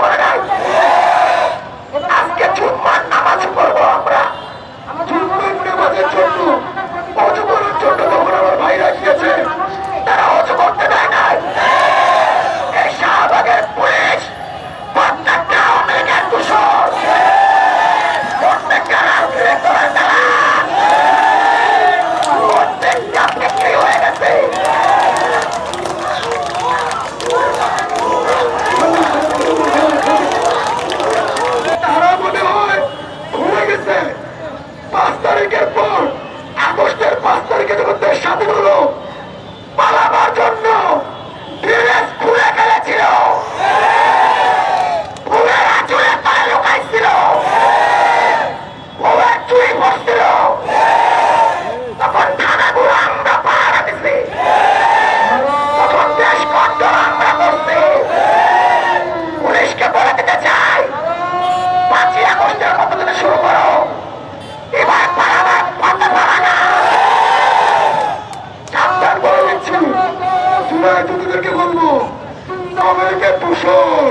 করে নাই আমরা যুবদেরকে বলব আমাদেরকে টুসর